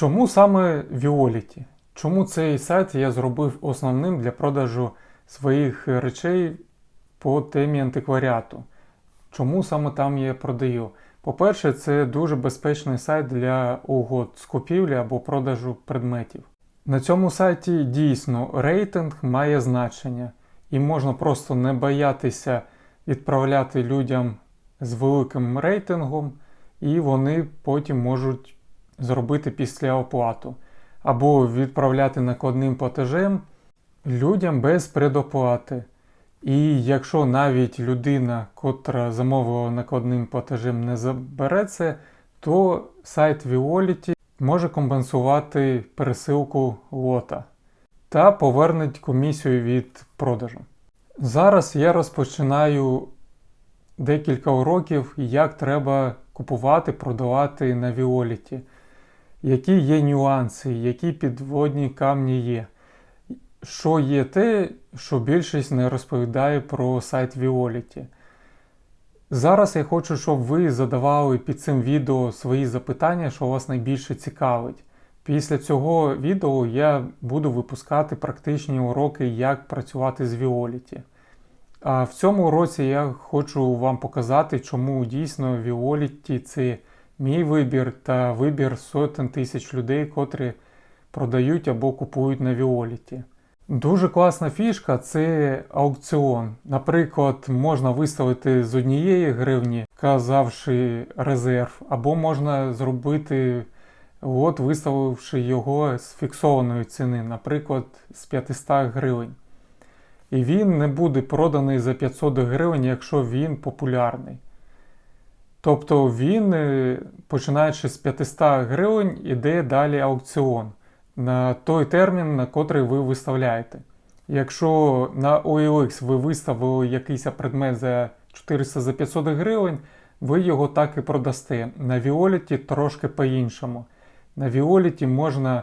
Чому саме Violet? Чому цей сайт я зробив основним для продажу своїх речей по темі антикваріату? Чому саме там я продаю? По-перше, це дуже безпечний сайт для угод з купівлі або продажу предметів. На цьому сайті дійсно рейтинг має значення, і можна просто не боятися відправляти людям з великим рейтингом, і вони потім можуть зробити після оплату. Або відправляти накладним платежем людям без предоплати. І якщо навіть людина, котра замовила накладним платежем, не забере це, то сайт Violet може компенсувати пересилку лота та повернуть комісію від продажу. Зараз я розпочинаю декілька уроків, як треба купувати, продавати на Violet, які є нюанси, які підводні камні є. Що є те, що більшість не розповідає про сайт Violet. Зараз я хочу, щоб ви задавали під цим відео свої запитання, що вас найбільше цікавить. Після цього відео я буду випускати практичні уроки, як працювати з Violet. А в цьому уроці я хочу вам показати, чому дійсно Violet це мій вибір та вибір сотень тисяч людей, котрі продають або купують на Violet. Дуже класна фішка це аукціон. Наприклад, можна виставити з однієї гривні, казавши резерв, або можна зробити лот, виставивши його з фіксованої ціни, наприклад, з 500 гривень. І він не буде проданий за 500 гривень, якщо він популярний. Тобто він, е, починаючи з 500 гривень, іде далі аукціон на той термін, на котрий ви виставляєте. Якщо на OLX ви виставили якийсь предмет за 400 за 500 гривень, ви його так і продасте. На Violet трошки по-іншому. На Violet можна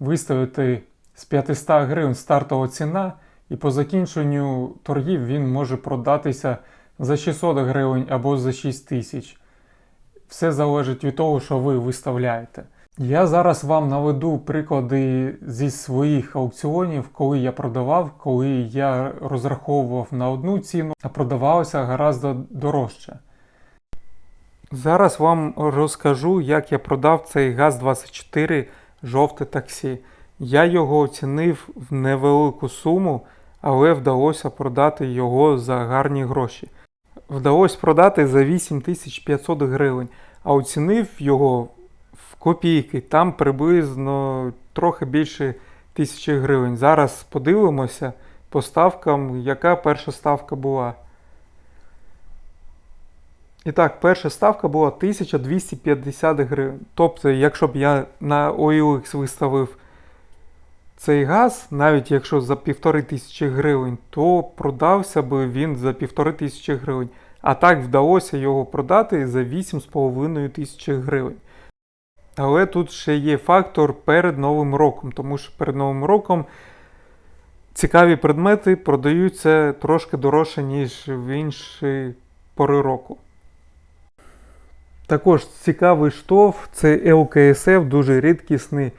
виставити з 500 гривень стартова ціна, і по закінченню торгів він може продатися за 600 гривень або за 6 тисяч. Все залежить від того, що ви виставляєте. Я зараз вам наведу приклади зі своїх аукціонів, коли я продавав, коли я розраховував на одну ціну, а продавалося гораздо дорожче. Зараз вам розкажу, як я продав цей ГАЗ-24 жовте таксі. Я його оцінив в невелику суму, але вдалося продати його за гарні гроші. Вдалося продати за 8500 гривень, а оцінив його в копійки, там приблизно трохи більше тисячі гривень. Зараз подивимося по ставкам, яка перша ставка була. І так, перша ставка була 1250 гривень. Тобто, якщо б я на OLX виставив цей газ, навіть якщо за півтори тисячі гривень, то продався би він за півтори тисячі гривень. А так вдалося його продати за 8,5 тисячі гривень. Але тут ще є фактор перед Новим роком, тому що перед Новим роком цікаві предмети продаються трошки дорожче, ніж в інші пори року. Також цікавий штоф це ЛКСФ, дуже рідкісний.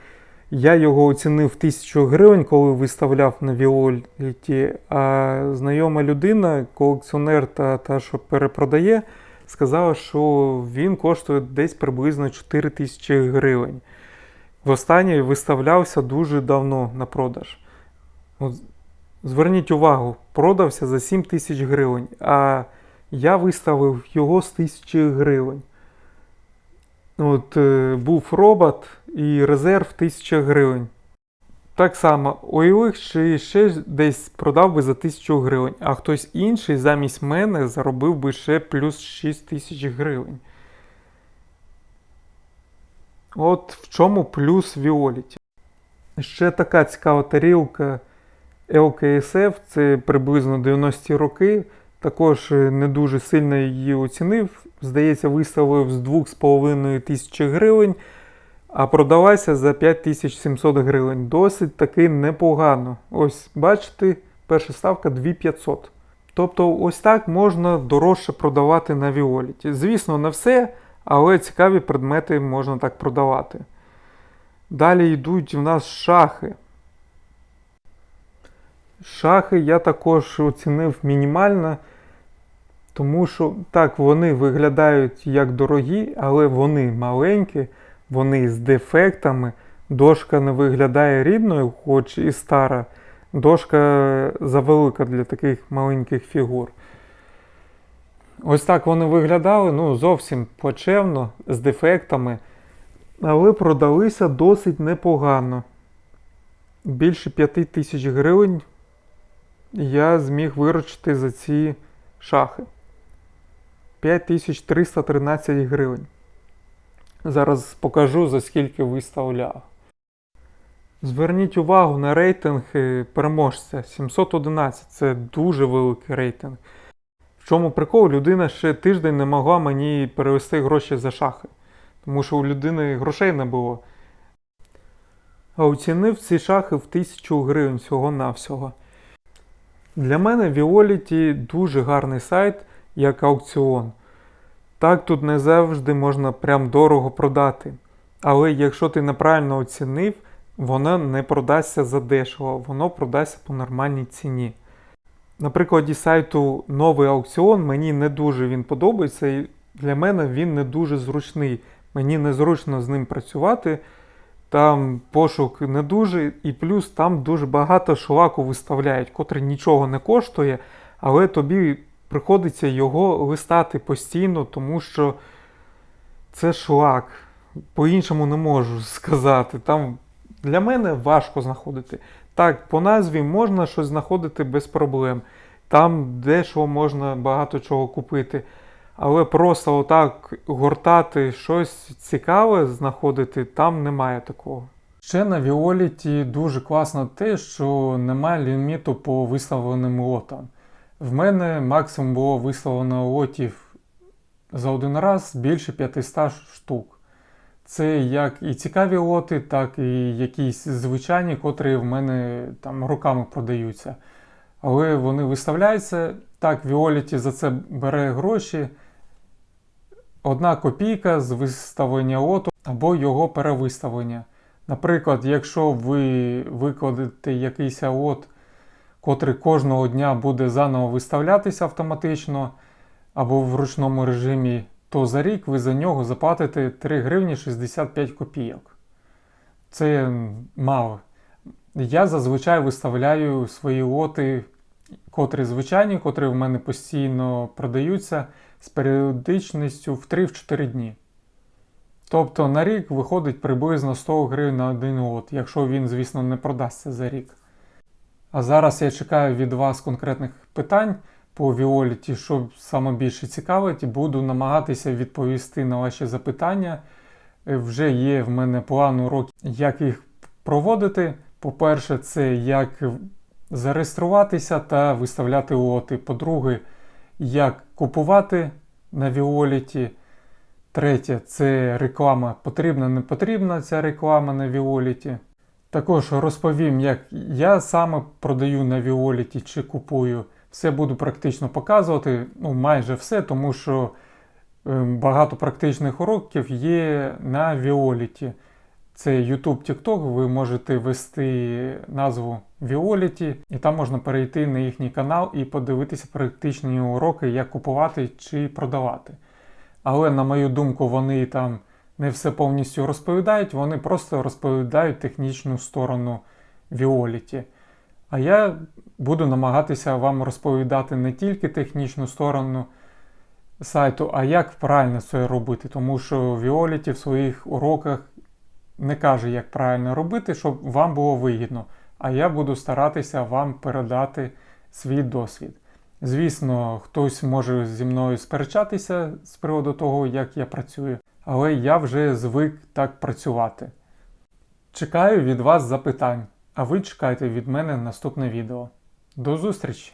Я його оцінив 1000 гривень, коли виставляв на Віоліті, а знайома людина, колекціонер та та, що перепродає, сказала, що він коштує десь приблизно 4 тисячі гривень. Востаннє виставлявся дуже давно на продаж. От, Зверніть увагу, продався за 7 тисяч гривень, а я виставив його з 1000 гривень. От, е, Був робот і резерв 1000 гривень. Так само, OLX ще, ще десь продав би за 1000 гривень, а хтось інший замість мене заробив би ще плюс 6 тисяч гривень. От в чому плюс Violet. Ще така цікава тарілка LKSF, це приблизно 90-ті роки. Також не дуже сильно її оцінив. Здається, виставив з 2,5 тисячі гривень, а продалася за 5700 гривень. Досить таки непогано. Ось, бачите, перша ставка 2500. Тобто, ось так можна дорожче продавати на Віоліті. Звісно, не все, але цікаві предмети можна так продавати. Далі йдуть в нас шахи. Шахи я також оцінив мінімально, тому що так, вони виглядають як дорогі, але вони маленькі, вони з дефектами. Дошка не виглядає рідною, хоч і стара. Дошка завелика для таких маленьких фігур. Ось так вони виглядали, ну, зовсім плачевно, з дефектами, але продалися досить непогано. Більше 5 тисяч гривень я зміг виручити за ці шахи. 5313 гривень. Зараз покажу, за скільки виставляв. Зверніть увагу на рейтинг переможця 711. Це дуже великий рейтинг. В чому прикол? Людина ще тиждень не могла мені перевести гроші за шахи. Тому що у людини грошей не було. А оцінив ці шахи в 1000 гривень всього-навсього. Для мене Violet дуже гарний сайт як аукціон. Так, тут не завжди можна прям дорого продати. Але якщо ти неправильно оцінив, воно не продасться за дешево, воно продасться по нормальній ціні. На прикладі сайту Новий аукціон мені не дуже він подобається, і для мене він не дуже зручний. Мені незручно з ним працювати. Там пошук не дуже, і плюс там дуже багато шлаку виставляють, котрий нічого не коштує, але тобі приходиться його листати постійно, тому що це шлак. По-іншому не можу сказати. Там для мене важко знаходити. Так, по назві можна щось знаходити без проблем. Там дешево можна багато чого купити. Але просто отак гортати щось цікаве знаходити, там немає такого. Ще на Віоліті дуже класно те, що немає ліміту по виставленим лотам. В мене максимум було виставлено лотів за один раз більше 500 штук. Це як і цікаві лоти, так і якісь звичайні, котрі в мене там руками продаються. Але вони виставляються. Так, Віоліті за це бере гроші. Одна копійка з виставлення лоту або його перевиставлення. Наприклад, якщо ви викладете якийсь лот, котрий кожного дня буде заново виставлятися автоматично або в ручному режимі, то за рік ви за нього заплатите 3 гривні 65 копійок. Це мало. Я зазвичай виставляю свої лоти, котрі звичайні, котрі в мене постійно продаються з періодичністю в 3-4 дні. Тобто на рік виходить приблизно 100 гривень на один лот, якщо він, звісно, не продасться за рік. А зараз я чекаю від вас конкретних питань по Віоліті, що саме більше цікавить, і буду намагатися відповісти на ваші запитання. Е, Вже є в мене план уроків, як їх проводити. По-перше, це як зареєструватися та виставляти лоти. По-друге, як купувати на Віоліті. Третє це реклама. Потрібна, не потрібна ця реклама на Віоліті. Також розповім, як я саме продаю на Віоліті чи купую. Все буду практично показувати, ну майже все, тому що е, багато практичних уроків є на Віоліті. Це YouTube TikTok, ви можете ввести назву Violet, і там можна перейти на їхній канал і подивитися практичні уроки, як купувати чи продавати. Але, на мою думку, вони там не все повністю розповідають, вони просто розповідають технічну сторону Violet. А я буду намагатися вам розповідати не тільки технічну сторону сайту, а як правильно це робити, тому що Violet в своїх уроках не каже, як правильно робити, щоб вам було вигідно. А я буду старатися вам передати свій досвід. Звісно, хтось може зі мною сперечатися з приводу того, як я працюю, але я вже звик так працювати. Чекаю від вас запитань, а ви чекайте від мене наступне відео. До зустрічі!